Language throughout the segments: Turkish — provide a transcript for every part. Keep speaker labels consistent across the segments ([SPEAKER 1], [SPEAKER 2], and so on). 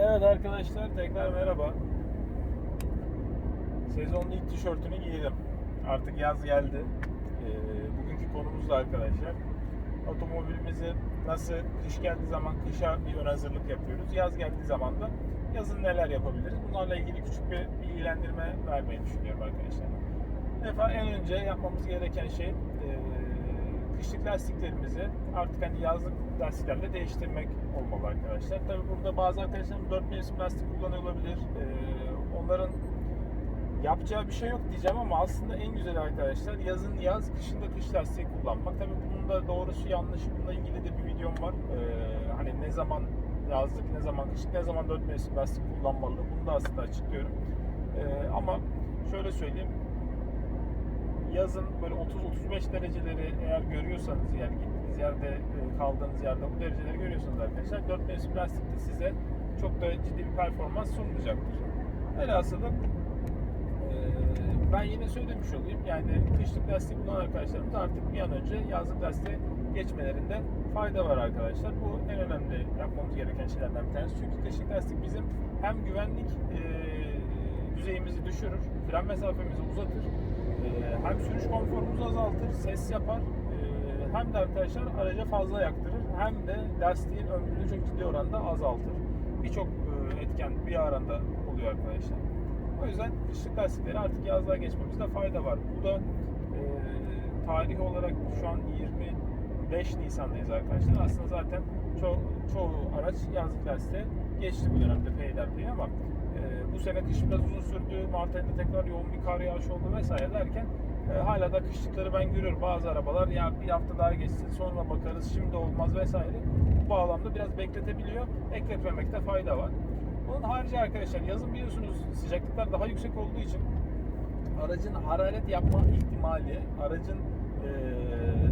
[SPEAKER 1] Evet arkadaşlar tekrar merhaba. Sezonun ilk tişörtünü giydim. Artık yaz geldi. Ee, bugünkü konumuz da arkadaşlar. Otomobilimizi nasıl kış geldiği zaman kışa bir ön hazırlık yapıyoruz. Yaz geldiği zaman da yazın neler yapabiliriz? Bunlarla ilgili küçük bir bilgilendirme vermeyi düşünüyorum arkadaşlar. Bir defa en önce yapmamız gereken şey e, kışlık lastiklerimizi artık hani yazlık lastiklerle değiştirmek olmalı arkadaşlar. Tabi burada bazı arkadaşlarım 4 mevsim lastik kullanıyor olabilir. E, onların yapacağı bir şey yok diyeceğim ama aslında en güzeli arkadaşlar yazın yaz, kışın da kış lastiği kullanmak. Tabi bunun da doğrusu yanlışı bununla ilgili de bir videom var. E, hani ne zaman yazlık, ne zaman kışlık, ne zaman 4 mevsim lastik kullanmalı bunu da aslında açıklıyorum. E, ama şöyle söyleyeyim yazın böyle 30-35 dereceleri eğer görüyorsanız yani gittiğiniz yerde e, kaldığınız yerde bu dereceleri görüyorsanız arkadaşlar 4 mevsim lastik de size çok da ciddi bir performans sunmayacaktır. Velhasılı e, ben yine söylemiş olayım yani kışlık lastik bulan arkadaşlarımız artık bir an önce yazlık lastiğe geçmelerinde fayda var arkadaşlar. Bu en önemli yapmamız gereken şeylerden bir tanesi. Çünkü kışlık lastik bizim hem güvenlik e, düzeyimizi düşürür, fren mesafemizi uzatır, hem sürüş konforumuzu azaltır, ses yapar, ee, hem de arkadaşlar araca fazla yaktırır, hem de lastiğin ömrünü çok ciddi oranda azaltır. Birçok e, etken bir aranda oluyor arkadaşlar. O yüzden kışlık lastikleri artık yazlığa geçmemizde fayda var. Bu da tarih olarak şu an 25 Nisan'dayız arkadaşlar. Aslında zaten ço çoğu araç yazlık lastiğe geçti bu dönemde peyderpey ama e, bu sene kış biraz uzun sürdü. Mart ayında tekrar yoğun bir kar yağışı oldu vesaire derken e, hala da kışlıkları ben görüyorum. Bazı arabalar ya bir hafta daha geçsin sonra bakarız şimdi olmaz vesaire. Bu bağlamda biraz bekletebiliyor. Bekletmemekte fayda var. Bunun harici arkadaşlar yazın biliyorsunuz sıcaklıklar daha yüksek olduğu için aracın hararet yapma ihtimali, aracın e,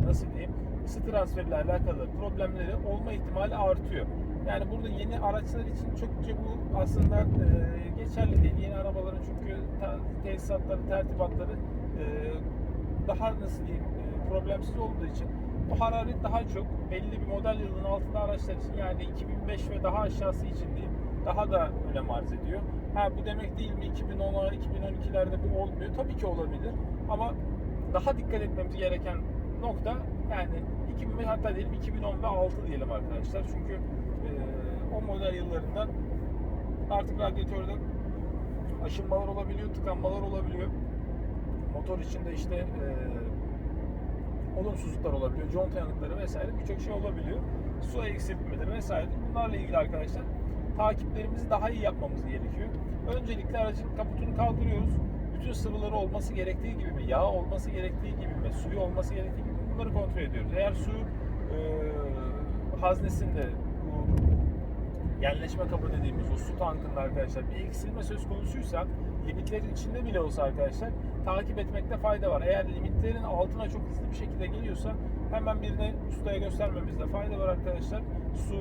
[SPEAKER 1] nasıl diyeyim ısı transferiyle alakalı problemleri olma ihtimali artıyor. Yani burada yeni araçlar için çokça bu aslında e, geçerli değil. Yeni arabaların çünkü tesisatları, tertibatları e, daha nasıl diyeyim e, problemsiz olduğu için bu hararet daha çok belli bir model yılının altında araçlar için yani 2005 ve daha aşağısı için diyeyim daha da önem arz ediyor. Ha bu demek değil mi 2010'a 2012'lerde bu olmuyor. Tabii ki olabilir ama daha dikkat etmemiz gereken nokta yani 2005 hatta diyelim 2010 ve 6 diyelim arkadaşlar. Çünkü e, o model yıllarında artık radyatörde aşınmalar olabiliyor, tıkanmalar olabiliyor. Motor içinde işte e, olumsuzluklar olabiliyor, conta yanıkları vesaire birçok şey olabiliyor. Su eksiltmeleri vesaire. Bunlarla ilgili arkadaşlar takiplerimizi daha iyi yapmamız gerekiyor. Öncelikle aracın kaputunu kaldırıyoruz. Bütün sıvıları olması gerektiği gibi mi, yağ olması gerektiği gibi mi, suyu olması gerektiği gibi bunları kontrol ediyoruz. Eğer su e, haznesinde bu genleşme kabı dediğimiz o su tankında arkadaşlar bir eksilme söz konusuysa limitlerin içinde bile olsa arkadaşlar takip etmekte fayda var. Eğer limitlerin altına çok hızlı bir şekilde geliyorsa hemen birine ustaya göstermemizde fayda var arkadaşlar. Su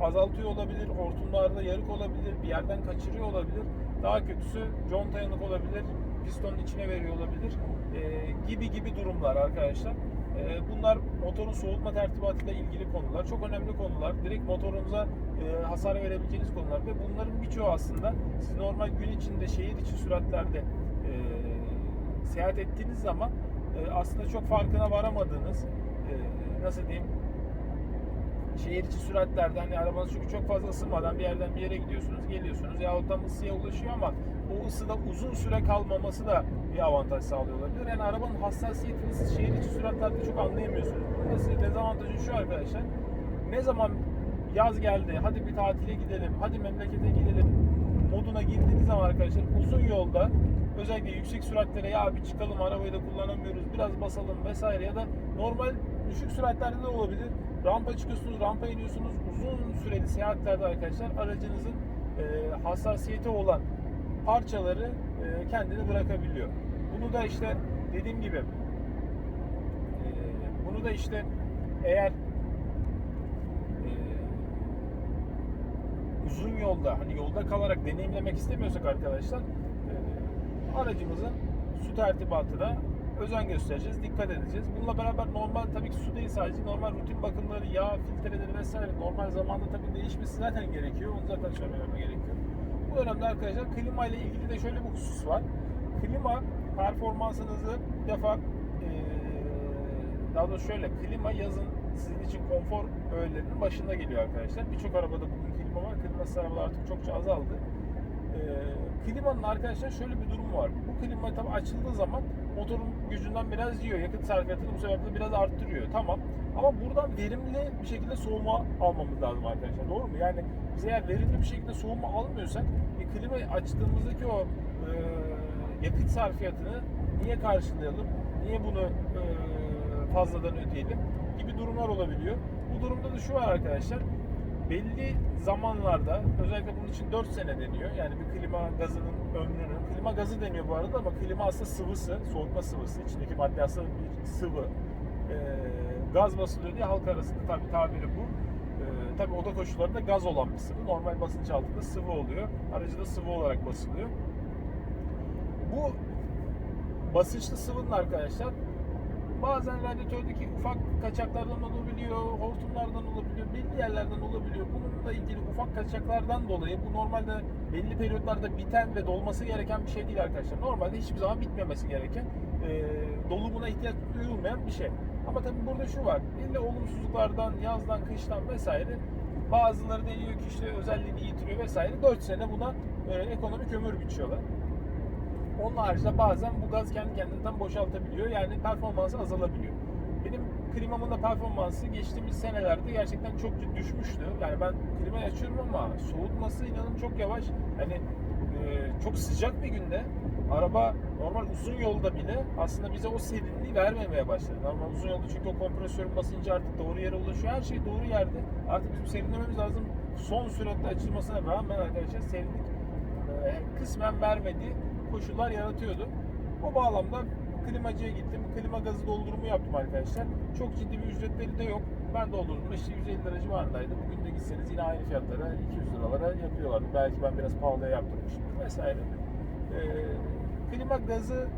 [SPEAKER 1] azaltıyor olabilir, hortumlarda yarık olabilir, bir yerden kaçırıyor olabilir. Daha kötüsü conta yanık olabilir, pistonun içine veriyor olabilir ee, gibi gibi durumlar arkadaşlar. Ee, bunlar motorun soğutma tertibatıyla ilgili konular. Çok önemli konular. Direkt motorunuza e, hasar verebileceğiniz konular ve bunların birçoğu aslında siz normal gün içinde şehir içi süratlerde e, seyahat ettiğiniz zaman e, aslında çok farkına varamadığınız nasıl diyeyim şehir içi süratlerde hani arabanız çünkü çok fazla ısınmadan bir yerden bir yere gidiyorsunuz, geliyorsunuz yahut da ısıya ulaşıyor ama o ısıda uzun süre kalmaması da bir avantaj sağlıyor olabilir. Yani arabanın hassasiyetini siz şehir içi süratlerde çok anlayamıyorsunuz. Bunda size dezavantajı şu arkadaşlar. Ne zaman yaz geldi, hadi bir tatile gidelim, hadi memlekete gidelim moduna girdiğiniz zaman arkadaşlar uzun yolda özellikle yüksek süratlere ya bir çıkalım arabayı da kullanamıyoruz biraz basalım vesaire ya da normal düşük süratlerde de olabilir. Rampa çıkıyorsunuz, rampa iniyorsunuz. Uzun süreli seyahatlerde arkadaşlar aracınızın e, hassasiyeti olan parçaları e, kendini bırakabiliyor. Bunu da işte dediğim gibi e, bunu da işte eğer e, uzun yolda hani yolda kalarak deneyimlemek istemiyorsak arkadaşlar e, aracımızın su tertibatı da özen göstereceğiz, dikkat edeceğiz. Bununla beraber normal tabii ki su değil sadece normal rutin bakımları, yağ filtreleri vesaire normal zamanda tabii değişmesi zaten gerekiyor. Onu zaten söylememe gerekiyor. Bu dönemde arkadaşlar klima ile ilgili de şöyle bir husus var. Klima performansınızı bir defa daha doğrusu şöyle klima yazın sizin için konfor öğelerinin başında geliyor arkadaşlar. Birçok arabada bugün klima var. Klimasız arabalar artık çokça azaldı. Ee, klimanın arkadaşlar şöyle bir durum var. Bu klima tabii açıldığı zaman motorun gücünden biraz yiyor. Yakıt sarfiyatını bu sebeple biraz arttırıyor. Tamam. Ama buradan verimli bir şekilde soğuma almamız lazım arkadaşlar. Doğru mu? Yani biz eğer verimli bir şekilde soğuma almıyorsak e, klimayı açtığımızdaki o e, yakıt sarfiyatını niye karşılayalım? Niye bunu e, fazladan ödeyelim? Gibi durumlar olabiliyor. Bu durumda da şu var arkadaşlar belli zamanlarda özellikle bunun için 4 sene deniyor. Yani bir klima gazının ömrünün klima gazı deniyor bu arada ama klima aslında sıvısı, soğutma sıvısı. içindeki madde aslında bir sıvı. Ee, gaz basılıyor diye halk arasında tabi tabiri bu. Ee, tabi oda koşullarında gaz olan bir sıvı. Normal basınç altında sıvı oluyor. Aracı da sıvı olarak basılıyor. Bu basınçlı sıvının arkadaşlar bazen radyatördeki ufak kaçaklardan olabiliyor, hortumlardan yerlerden olabiliyor. Bununla ilgili ufak kaçaklardan dolayı bu normalde belli periyotlarda biten ve dolması gereken bir şey değil arkadaşlar. Normalde hiçbir zaman bitmemesi gereken, e, dolumuna ihtiyaç duyulmayan bir şey. Ama tabii burada şu var, belli olumsuzluklardan, yazdan, kıştan vesaire bazıları deniyor ki işte özelliğini yitiriyor vesaire. 4 sene buna e, ekonomik ömür biçiyorlar. Onun haricinde bazen bu gaz kendi kendinden boşaltabiliyor. Yani performansı azalabiliyor. Benim klimamın da performansı geçtiğimiz senelerde gerçekten çok düşmüştü. Yani ben klimayı açıyorum ama soğutması inanın çok yavaş. Hani e, çok sıcak bir günde araba normal uzun yolda bile aslında bize o serinliği vermemeye başladı. Normal uzun yolda çünkü o kompresörün basıncı artık doğru yere ulaşıyor. Her şey doğru yerde. Artık bizim serinlememiz lazım. Son süratle açılmasına rağmen arkadaşlar serinlik e, kısmen vermediği koşullar yaratıyordu. O bağlamda klimacıya gittim. Klima gazı doldurumu yaptım arkadaşlar. Çok ciddi bir ücretleri de yok. Ben doldurdum. İşte 150 lira civarındaydı. Bugün de gitseniz yine aynı fiyatlara 200 liralara yapıyorlardı. Belki ben biraz pahalıya yaptırmışım vesaire. Ee, klima gazı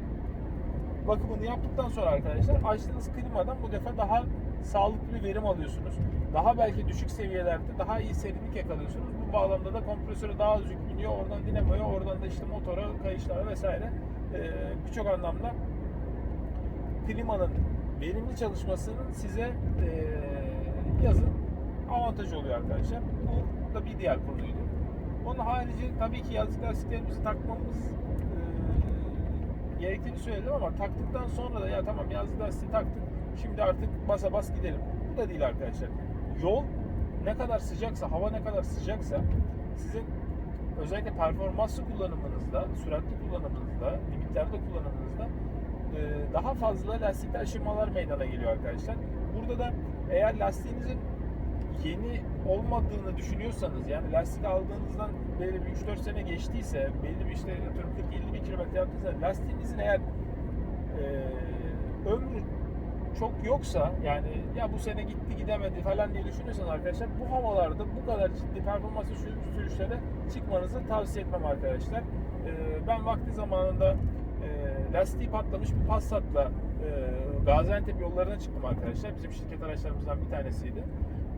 [SPEAKER 1] bakımını yaptıktan sonra arkadaşlar açtığınız klimadan bu defa daha sağlıklı bir verim alıyorsunuz. Daha belki düşük seviyelerde daha iyi serinlik yakalıyorsunuz. Bu bağlamda da kompresöre daha az yük biniyor. Oradan dinamoya, oradan da işte motora, kayışlara vesaire ee, birçok anlamda klimanın verimli çalışmasının size ee, yazın avantajı oluyor arkadaşlar. Bu da bir diğer konuydu. Onun harici tabii ki yazlık lastiklerimizi takmamız ee, gerektiğini söyledim ama taktıktan sonra da ya tamam yazlık lastiği taktık şimdi artık basa bas gidelim. Bu da değil arkadaşlar. Yol ne kadar sıcaksa, hava ne kadar sıcaksa sizin özellikle performanslı kullanımınızda, süratli kullanımınızda, limitlerde kullanımınızda e, daha fazla lastikte aşınmalar meydana geliyor arkadaşlar. Burada da eğer lastiğinizin yeni olmadığını düşünüyorsanız yani lastik aldığınızdan belli bir 3-4 sene geçtiyse belli bir işte atıyorum 40-50 bin kilometre yaptıysa lastiğinizin eğer e, ömrü çok yoksa yani ya bu sene gitti gidemedi falan diye düşünüyorsanız arkadaşlar bu havalarda bu kadar ciddi performanslı sür- sürüşlere çıkmanızı tavsiye etmem arkadaşlar. Ee, ben vakti zamanında e, lastiği patlamış bir Passat'la e, Gaziantep yollarına çıktım arkadaşlar. Bizim şirket araçlarımızdan bir tanesiydi.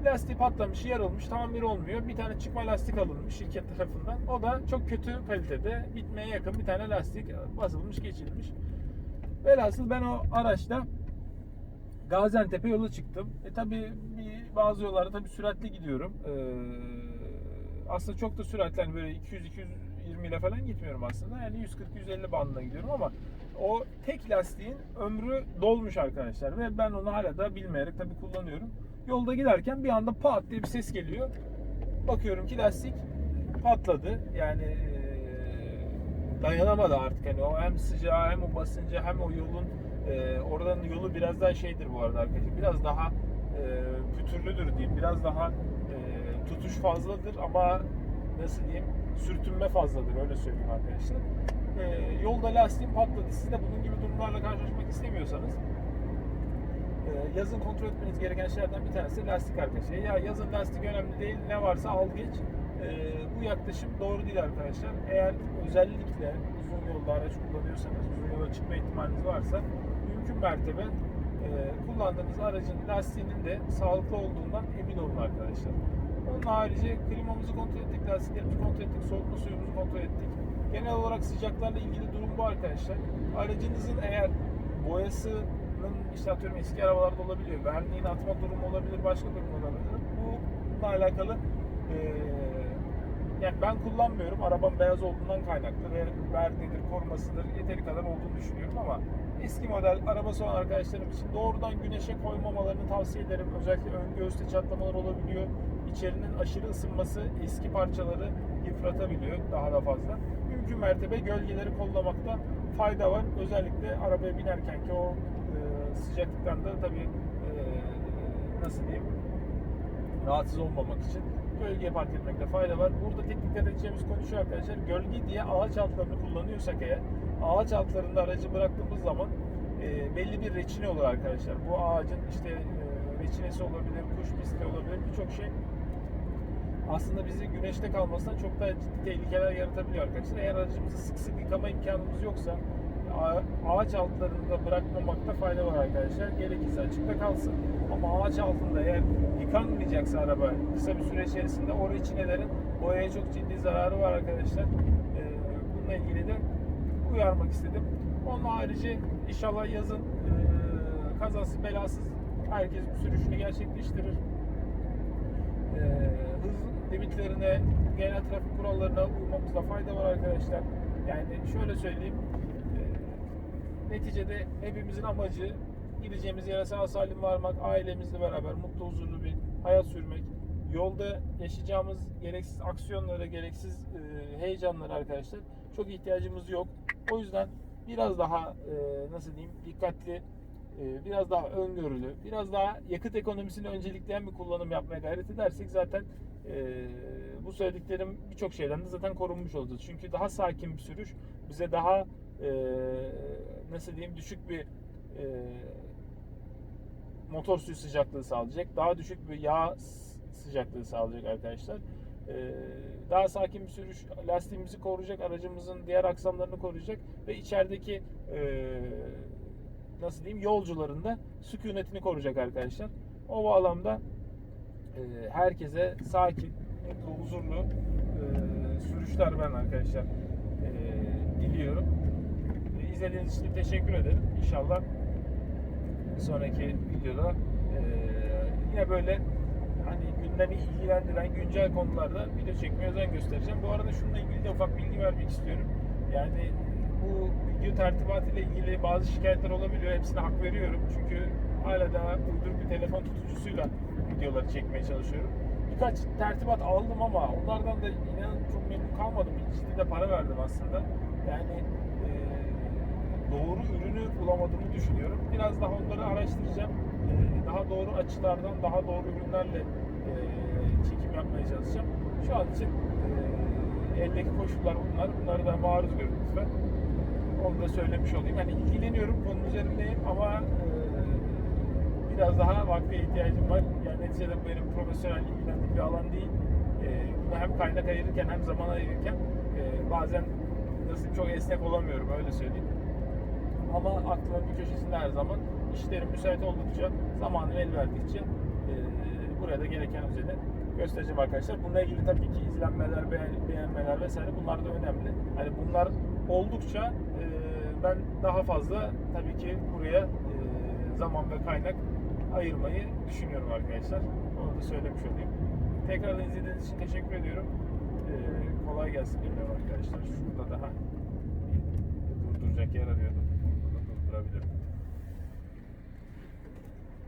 [SPEAKER 1] Lastiği patlamış, yarılmış, tamir olmuyor. Bir tane çıkma lastik alınmış şirket tarafından. O da çok kötü kalitede, bitmeye yakın bir tane lastik basılmış, geçilmiş. Velhasıl ben o araçta Gaziantep'e yola çıktım. E tabi bazı yollarda tabi süratli gidiyorum. Ee, aslında çok da süratli hani böyle 200-220 ile falan gitmiyorum aslında. Yani 140-150 bandına gidiyorum ama o tek lastiğin ömrü dolmuş arkadaşlar ve ben onu hala da bilmeyerek tabi kullanıyorum. Yolda giderken bir anda pat diye bir ses geliyor. Bakıyorum ki lastik patladı. Yani dayanamadı artık. Hani o hem sıcağı hem o basınca hem o yolun e, oradan yolu biraz daha şeydir bu arada arkadaşlar. Biraz daha e, pütürlüdür diyeyim. Biraz daha e, tutuş fazladır ama nasıl diyeyim sürtünme fazladır öyle söyleyeyim arkadaşlar. E, yolda lastiğim patladı. Siz de bunun gibi durumlarla karşılaşmak istemiyorsanız e, yazın kontrol etmeniz gereken şeylerden bir tanesi lastik arkadaşlar. Ya yazın lastik önemli değil. Ne varsa al geç. E, bu yaklaşım doğru değil arkadaşlar. Eğer özellikle uzun yolda araç kullanıyorsanız, uzun yola çıkma ihtimaliniz varsa mümkün mertebe e, kullandığınız aracın lastiğinin de sağlıklı olduğundan emin olun arkadaşlar. Onun harici klimamızı kontrol ettik, lastiklerimizi kontrol ettik, soğutma suyumuzu kontrol ettik. Genel olarak sıcaklarla ilgili durum bu arkadaşlar. Aracınızın eğer boyasının işte atıyorum eski arabalarda olabiliyor. Verniğin atma durumu olabilir, başka durum olabilir. Bununla alakalı eee, yani ben kullanmıyorum. Arabam beyaz olduğundan kaynaklı ve verniğidir, korumasıdır yeteri kadar olduğunu düşünüyorum ama eski model arabası olan arkadaşlarım için doğrudan güneşe koymamalarını tavsiye ederim. Özellikle ön göğüste çatlamalar olabiliyor. İçerinin aşırı ısınması eski parçaları yıpratabiliyor daha da fazla. Mümkün mertebe gölgeleri kollamakta fayda var. Özellikle arabaya binerken ki o e, sıcaklıktan da tabii e, nasıl diyeyim rahatsız olmamak için gölgeye park etmekte fayda var. Burada tek dikkat edeceğimiz konu şu arkadaşlar. Gölge diye ağaç altlarını kullanıyorsak eğer ağaç altlarında aracı bıraktığımız zaman e, belli bir reçine olur arkadaşlar. Bu ağacın işte e, reçinesi olabilir, kuş pisti olabilir birçok şey aslında bizi güneşte kalmasından çok daha ciddi tehlikeler yaratabiliyor arkadaşlar. Eğer aracımızı sık sık yıkama imkanımız yoksa ağaç altlarında bırakmamakta fayda var arkadaşlar. Gerekirse açıkta kalsın ama ağaç altında eğer yıkanmayacaksa araba kısa bir süre içerisinde o reçinelerin boyaya çok ciddi zararı var arkadaşlar. Ee, bununla ilgili de uyarmak istedim. Onun harici inşallah yazın e, kazası belasız herkes sürüşünü gerçekleştirir e, hız limitlerine, genel trafik kurallarına uymamızda fayda var arkadaşlar. Yani şöyle söyleyeyim, e, neticede hepimizin amacı gideceğimiz yere sağ salim varmak, ailemizle beraber mutlu huzurlu bir hayat sürmek. Yolda yaşayacağımız gereksiz aksiyonlara, gereksiz e, heyecanlara arkadaşlar çok ihtiyacımız yok. O yüzden biraz daha e, nasıl diyeyim dikkatli biraz daha öngörülü, biraz daha yakıt ekonomisini öncelikleyen bir kullanım yapmaya gayret edersek zaten e, bu söylediklerim birçok şeyden de zaten korunmuş olacağız. Çünkü daha sakin bir sürüş bize daha e, nasıl diyeyim düşük bir e, motor suyu sıcaklığı sağlayacak. Daha düşük bir yağ sıcaklığı sağlayacak arkadaşlar. E, daha sakin bir sürüş lastiğimizi koruyacak, aracımızın diğer aksamlarını koruyacak ve içerideki e, nasıl diyeyim yolcuların da sükunetini koruyacak arkadaşlar. O bağlamda e, herkese sakin, mutlu, huzurlu e, sürüşler ben arkadaşlar e, diliyorum. E, izlediğiniz için teşekkür ederim. İnşallah bir sonraki videoda e, yine böyle hani gündemi ilgilendiren güncel konularda video çekmeye özen göstereceğim. Bu arada şununla ilgili de ufak bilgi vermek istiyorum. Yani bu video tertibatı ile ilgili bazı şikayetler olabiliyor. Hepsine hak veriyorum. Çünkü hala daha uyduruk bir telefon tutucusuyla videoları çekmeye çalışıyorum. Birkaç tertibat aldım ama onlardan da inanın çok memnun kalmadım. Ciddi de para verdim aslında. Yani e, doğru ürünü bulamadığımı düşünüyorum. Biraz daha onları araştıracağım. E, daha doğru açılardan, daha doğru ürünlerle e, çekim yapmaya çalışacağım. Şu an için e, eldeki koşullar bunlar. Bunları da maruz görün lütfen. Onu da söylemiş olayım. Hani ilgileniyorum, konunun üzerindeyim ama e, biraz daha vakte ihtiyacım var. Yani neticede benim profesyonel ilgilendiğim bir alan değil. E, hem kaynak ayırırken hem zaman ayırırken e, bazen nasıl çok esnek olamıyorum öyle söyleyeyim. Ama aklımın bir köşesinde her zaman işlerim müsait oldukça, zamanım el verdikçe e, buraya da gereken özeni göstereceğim arkadaşlar. Bununla ilgili tabii ki izlenmeler, beğen- beğenmeler vesaire bunlar da önemli. Hani bunlar oldukça e, ben daha fazla tabii ki buraya e, zaman ve kaynak ayırmayı düşünüyorum arkadaşlar. Onu da söylemiş olayım. Tekrar izlediğiniz için teşekkür ediyorum. E, kolay gelsin diliyorum arkadaşlar. Şurada daha durduracak yer arıyordum. Burada durdurabilirim.